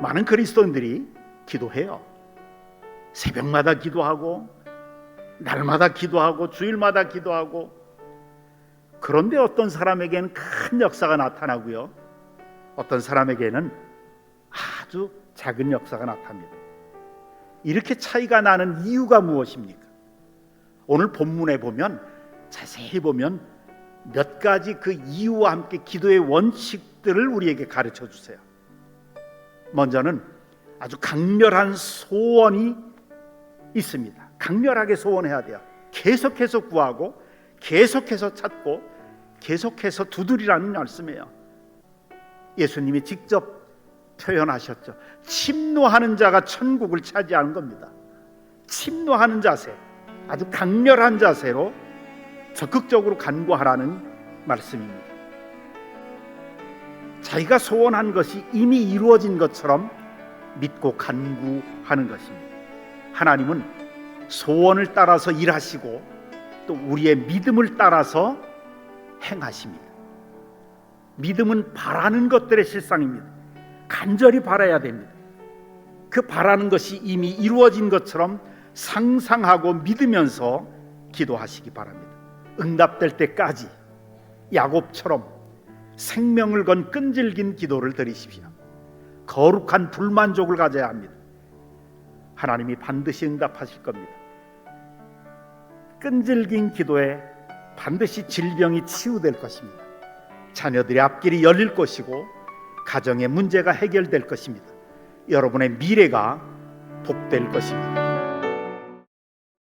많은 그리스도인들이 기도해요. 새벽마다 기도하고 날마다 기도하고 주일마다 기도하고 그런데 어떤 사람에게는 큰 역사가 나타나고요. 어떤 사람에게는 아주 작은 역사가 나타납니다. 이렇게 차이가 나는 이유가 무엇입니까? 오늘 본문에 보면 자세히 보면 몇 가지 그 이유와 함께 기도의 원칙들을 우리에게 가르쳐 주세요. 먼저는 아주 강렬한 소원이 있습니다. 강렬하게 소원해야 돼요. 계속해서 구하고 계속해서 찾고 계속해서 두드리라는 말씀이에요. 예수님이 직접 표현하셨죠. 침노하는 자가 천국을 차지하는 겁니다. 침노하는 자세, 아주 강렬한 자세로 적극적으로 간구하라는 말씀입니다. 자기가 소원한 것이 이미 이루어진 것처럼 믿고 간구하는 것입니다. 하나님은 소원을 따라서 일하시고 또 우리의 믿음을 따라서 행하십니다. 믿음은 바라는 것들의 실상입니다. 간절히 바라야 됩니다. 그 바라는 것이 이미 이루어진 것처럼 상상하고 믿으면서 기도하시기 바랍니다. 응답될 때까지 야곱처럼 생명을 건 끈질긴 기도를 드리십시오. 거룩한 불만족을 가져야 합니다. 하나님이 반드시 응답하실 겁니다. 끈질긴 기도에 반드시 질병이 치유될 것입니다. 자녀들의 앞길이 열릴 것이고 가정의 문제가 해결될 것입니다. 여러분의 미래가 복될 것입니다.